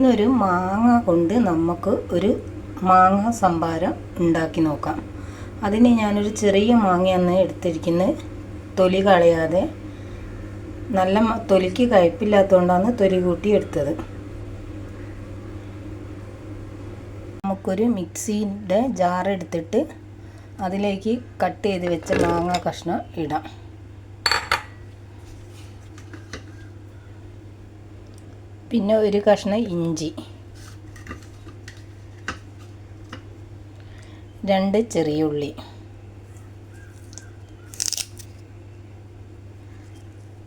ഇന്നൊരു മാങ്ങ കൊണ്ട് നമുക്ക് ഒരു മാങ്ങ സംഭാരം ഉണ്ടാക്കി നോക്കാം. അതിന് ഞാനൊരു ചെറിയ മാങ്ങയാണ് എടുത്തിരിക്കുന്നത്. തൊലി കളയാതെ. നല്ല തൊലിക്ക് കയ്പില്ലാത്തതുകൊണ്ടാണ് തൊലി കൂട്ടി എടുത്തത്. നമുക്കൊരു മിക്സിന്റെ ജാർ എടുത്തിട്ട് അതിലേക്ക് കട്ട് ചെയ്ത് വെച്ച മാങ്ങ കഷ്ണം ഇടാം. പിന്നെ ഒരു കഷ്ണം ഇഞ്ചി. രണ്ട് ചെറിയ ഉള്ളി.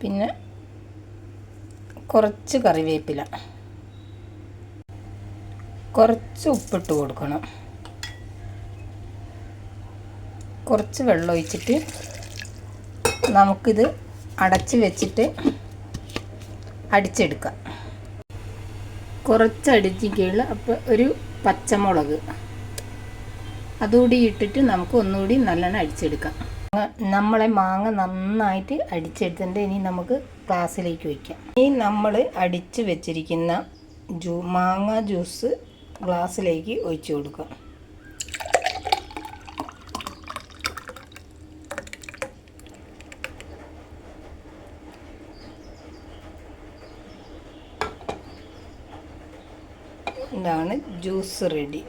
പിന്നെ കുറച്ച് കറിവേപ്പില. കുറച്ച് ഉപ്പിട്ട് കൊടുക്കണം. കുറച്ച് വെള്ളം ഒഴിച്ചിട്ട് നമുക്കിത് അടച്ച് വെച്ചിട്ട് അടിച്ചെടുക്കാം. കുറച്ച് അടിച്ചിട്ടുള്ള അപ്പോൾ ഒരു പച്ചമുളക്. അതുകൂടി ഇട്ടിട്ട് നമുക്ക് ഒന്നുകൂടി നല്ലോണം അടിച്ചെടുക്കാം. നമ്മളെ മാങ്ങ നന്നായിട്ട് അടിച്ചെടുത്തിട്ട് ഇനി നമുക്ക് ഗ്ലാസ്സിലേക്ക് വയ്ക്കാം ഇനി നമ്മൾ അടിച്ച് വെച്ചിരിക്കുന്ന ജ്യൂ മാങ്ങ ജ്യൂസ് ഗ്ലാസ്സിലേക്ക് ഒഴിച്ചു കൊടുക്കാം. ഇതാണ് ജ്യൂസ് റെഡി.